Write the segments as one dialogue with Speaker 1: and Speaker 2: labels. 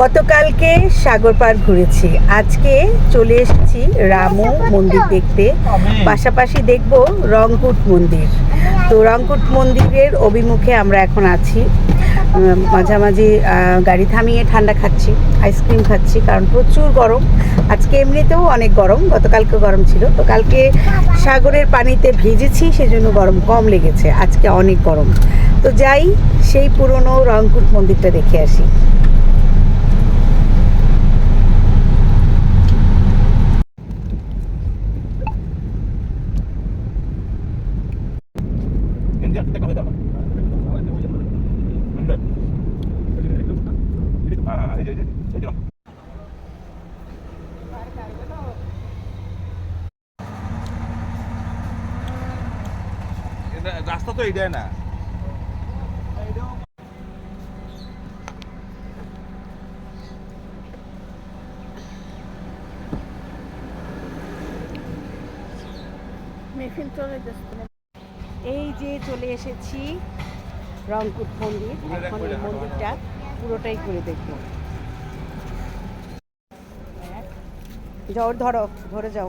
Speaker 1: গতকালকে সাগর পার ঘুরেছি। আজকে চলে এসেছি রামু মন্দির দেখতে। পাশাপাশি দেখব রংকুট মন্দির। তো রংকুট মন্দিরের অভিমুখে আমরা এখন আছি। মাঝামাঝি গাড়ি থামিয়ে ঠান্ডা খাচ্ছি আইসক্রিম খাচ্ছি, কারণ প্রচুর গরম। আজকে এমনিতেও অনেক গরম, গতকালকে গরম ছিল। তো কালকে সাগরের পানিতে ভিজেছি, সেজন্য গরম কম লেগেছে। আজকে অনেক গরম। তো যাই, সেই পুরনো রংকুট মন্দিরটা দেখে আসি।
Speaker 2: রাস্তা তো এইটাই না।
Speaker 3: মেহফিল চলে যাচ্ছে
Speaker 1: এই যে চলে এসেছি রংপুর মন্দির এখন এই মন্দিরটা পুরোটাই ঘুরে দেখব। যাও ধরো ধরে যাও।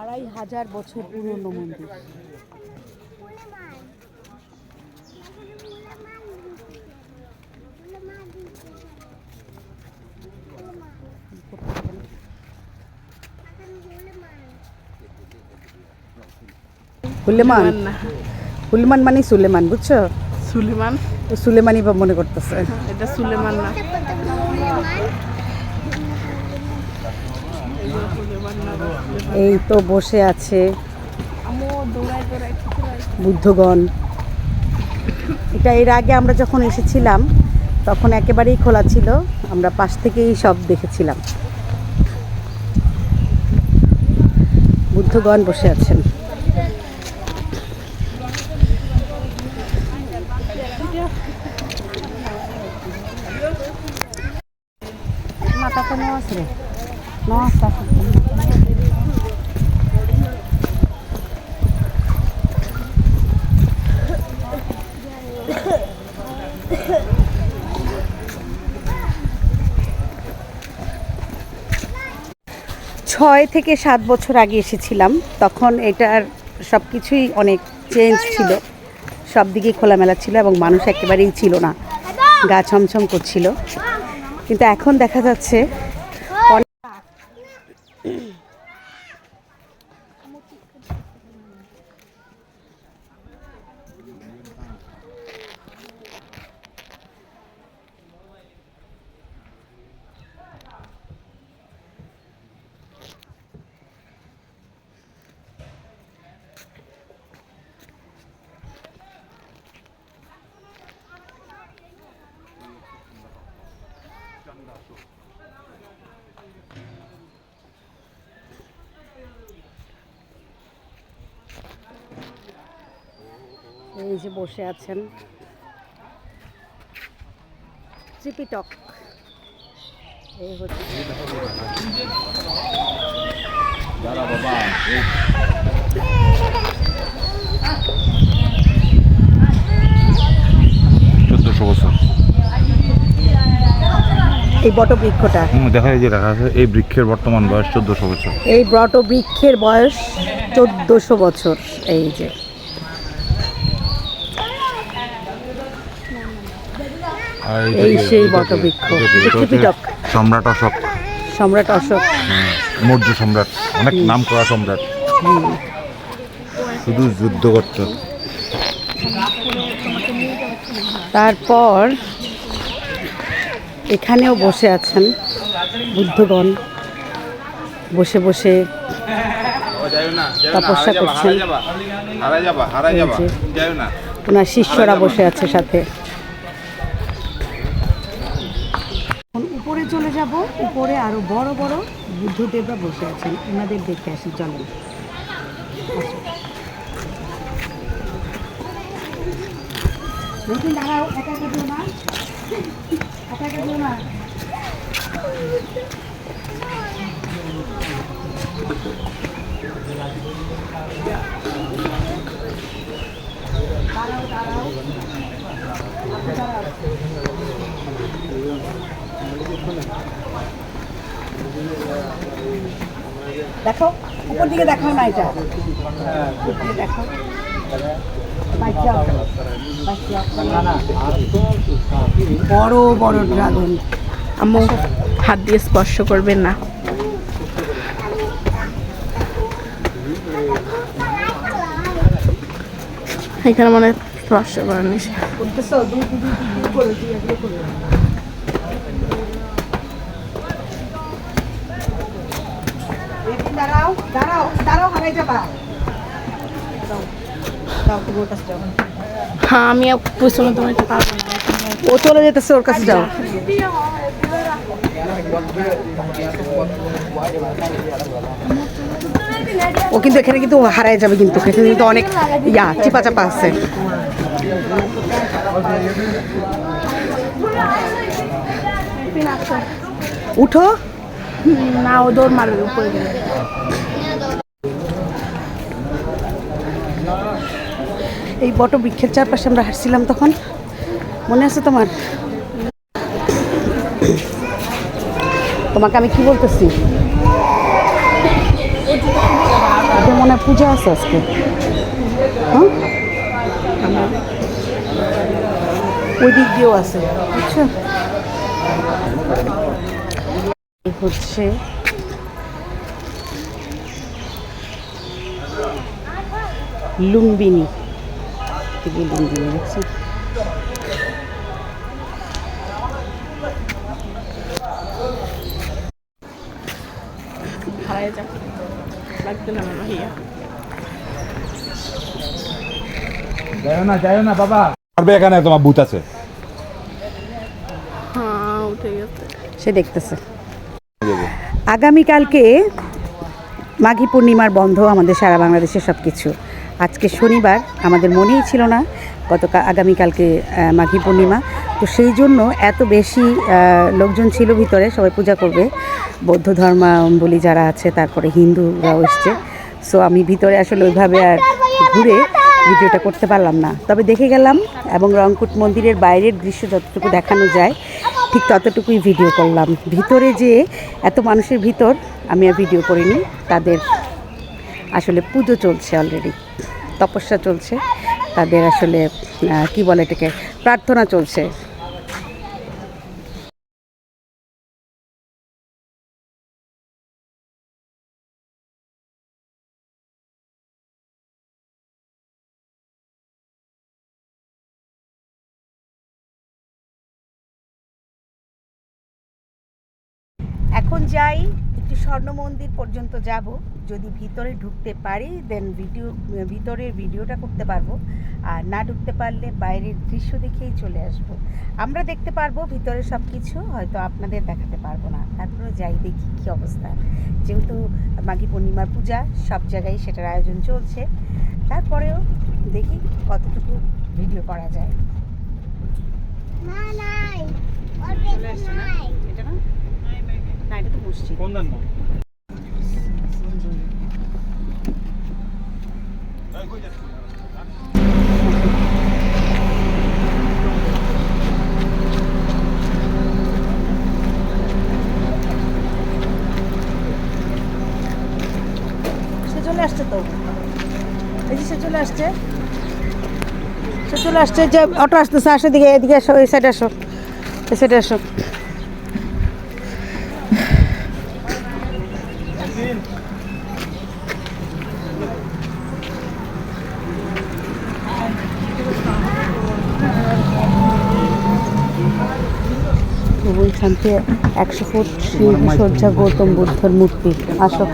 Speaker 1: আড়াই হাজার বছর পুরনো মন্দির। হুলেমান
Speaker 3: না
Speaker 1: হুলমান মানে সুলেমান বুঝছ?
Speaker 3: সুলেমান।
Speaker 1: সুলেমানই বা মনে করতেছে।
Speaker 3: এটা সুলেমান না।
Speaker 1: এই তো বসে আছে বুদ্ধগণ। এটা এর আগে আমরা যখন এসেছিলাম, তখন একেবারেই খোলা ছিল। আমরা পাশ থেকেই সব দেখেছিলাম। বুদ্ধগণ বসে আছেন। ছয় থেকে সাত বছর আগে এসেছিলাম, তখন এটার সব কিছুই অনেক চেঞ্জ ছিল। সব দিকে খোলামেলা ছিল এবং মানুষ একেবারেই ছিল না। গা ছমছম করছিল। কিন্তু এখন দেখা যাচ্ছে অনেক এই যে বসে আছেন। ত্রিপিটক এই হচ্ছে।
Speaker 2: চোদ্দশো বছর।
Speaker 1: এই বটবৃক্ষটা।
Speaker 2: হুম, দেখা যায় যে রাখা আছে। এই বৃক্ষের বর্তমান বয়স চোদ্দশো বছর।
Speaker 1: এই বট বৃক্ষের বয়স চোদ্দশো বছর। এই যে। এই সেই বটবৃক্ষ।
Speaker 2: সম্রাট অশোক।
Speaker 1: সম্রাট অশোক।
Speaker 2: মৌর্য সম্রাট। অনেক নাম করা সম্রাট। শুধু যুদ্ধ করতো।
Speaker 1: তারপর এখানেও বসে আছেন বুদ্ধগণ। বসে বসে তপস্যা করছেন। ওনার শিষ্যরা বসে আছে সাথে এখন উপরে চলে যাব। উপরে আরও বড় বড় বুদ্ধদেবরা বসে আছেন ওনাদের দেখে আসি, চলেন। দাঁড়াও, একা যেও না দেখো উপর দিকে দেখাও না এটা উপর দিকে দেখো বাইক যাও, বাইক যাও। বড় বড় ড্রাগন
Speaker 3: আম্মু হাত দিয়ে স্পর্শ করবেন না। এখানে মানে স্পর্শ করার নিষেধ
Speaker 1: করতেছো দুই দুই দুই দুই করে দুই এগুলো করে দাঁড়াও দাঁড়াও দাঁড়াও হারাই যাবা।
Speaker 3: হ্যাঁ আমি পিছনে তোমার পারব না।
Speaker 1: ও চলে যেতেছে ওর কাছে যাও। ও কিন্তু এখানে কিন্তু হারায় যাবে কিন্তু এখানে কিন্তু অনেক ইয়া চিপা চাপা আছে। উঠো।
Speaker 3: না, ও দৌড় মারবে উপরে
Speaker 1: এই বট বৃক্ষের চারপাশে আমরা হাঁটছিলাম তখন। মনে আছে তোমার? তোমাকে আমি কি বলতেছি? মনে হয় পূজা আছে আজকে? হ্যাঁ? ওই দিক দিয়েও আছে, বুঝছ? হচ্ছে লুম্বিনী লুম্বিনী দেখছ।
Speaker 2: পারবে এখানে তোমার বুথ আছে।
Speaker 1: সে দেখতেছে। আগামীকালকে মাঘী পূর্ণিমার বন্ধ আমাদের সারা বাংলাদেশের সব কিছু আজকে শনিবার, আমাদের মনেই ছিল না গত আগামীকালকে মাঘী পূর্ণিমা। তো সেই জন্য এত বেশি লোকজন ছিল ভিতরে, সবাই পূজা করবে। বৌদ্ধ ধর্মাবলী যারা আছে, তারপরে হিন্দুরাও এসছে। সো আমি ভিতরে আসলে ওইভাবে আর ঘুরে ভিডিওটা করতে পারলাম না। তবে দেখে গেলাম এবং রংকুট মন্দিরের বাইরের দৃশ্য যতটুকু দেখানো যায় ঠিক ততটুকুই ভিডিও করলাম। ভিতরে যে এত মানুষের ভিতর আমি আর ভিডিও করিনি, তাদের আসলে পুজো চলছে অলরেডি তপস্যা চলছে, তাদের আসলে কি বলে এটাকে, প্রার্থনা চলছে। এখন যাই একটু স্বর্ণ মন্দির পর্যন্ত যাব। যদি ভিতরে ঢুকতে পারি দেন ভিডিও ভিতরের ভিডিওটা করতে পারব। আর না ঢুকতে পারলে বাইরের দৃশ্য দেখেই চলে আসব। আমরা দেখতে পারব ভিতরে সব কিছু হয়তো আপনাদের দেখাতে পারব না। তারপরে যাই দেখি কী অবস্থা। যেহেতু মাঘী পূর্ণিমার পূজা সব জায়গায় সেটার আয়োজন চলছে। তারপরেও দেখি কতটুকু ভিডিও করা যায়। না। এটা না? না এটা তো মসজিদ। সে চলে আসছে তো। এই যে সে চলে আসছে। সে চলে আসছে যে অটো আসতেছে আসে দিকে এদিকে আসো এই সাইডে আসো এই সাইডে আসো। ওই এইখানতে একশো ফুট সিংহ সজ্জা গৌতম বুদ্ধর মূর্তি। আসো।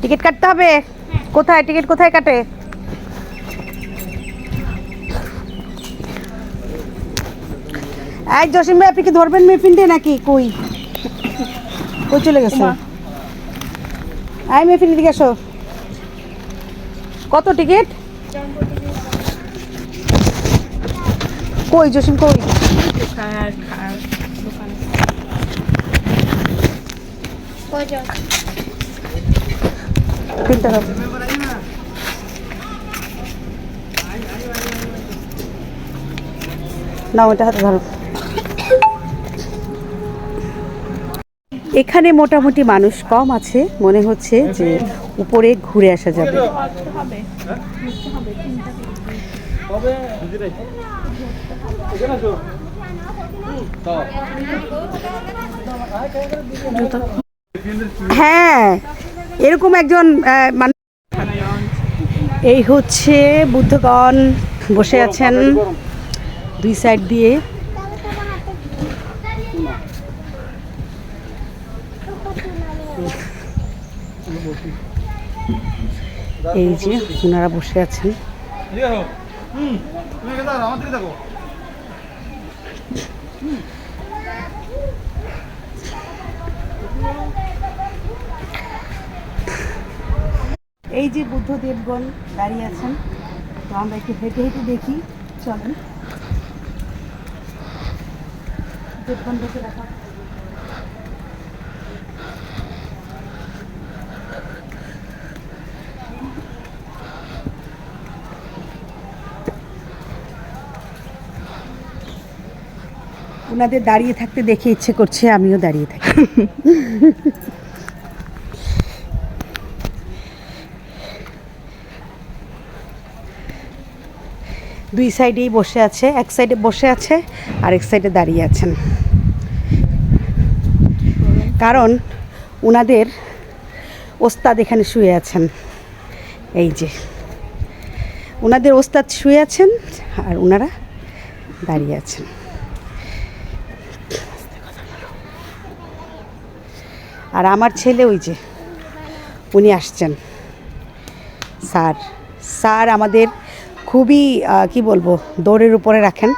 Speaker 1: টিকিট কাটতে হবে। কোথায়? টিকিট কোথায় কাটে? এই জসিম ভাই আপনি কি ধরবেন মেফিনটে নাকি? কই? কই চলে গেছে? আই মেফিন দিকে এসো কত টিকিট। কই জসিম কই?
Speaker 3: দোকানে।
Speaker 1: নাও এটা হাতে ধরো। এখানে মোটামুটি মানুষ কম আছে মনে হচ্ছে যে উপরে ঘুরে আসা যাবে।
Speaker 3: হবে
Speaker 1: হ্যাঁ এরকম একজন এই হচ্ছে বুদ্ধগণ বসে আছেন দুই সাইড দিয়ে। এই যে ওনারা বসে আছেন। এই যে বুদ্ধদেবগণ দাঁড়িয়ে আছেন তো আমরা একটু হেঁটে হেঁটে দেখি চলেন। দেবগণ বসে ওনাদের দাঁড়িয়ে থাকতে দেখে ইচ্ছে করছে, আমিও দাঁড়িয়ে থাকি। দুই সাইডেই বসে আছে, এক সাইডে বসে আছে আর এক সাইডে দাঁড়িয়ে আছেন। কারণ ওনাদের ওস্তাদ এখানে শুয়ে আছেন। এই যে, ওনাদের ওস্তাদ শুয়ে আছেন আর ওনারা দাঁড়িয়ে আছেন। আর আমার ছেলে ওই যে, উনি আসছেন। স্যার স্যার আমাদের খুবই কি বলব, দৌড়ের উপরে রাখেন।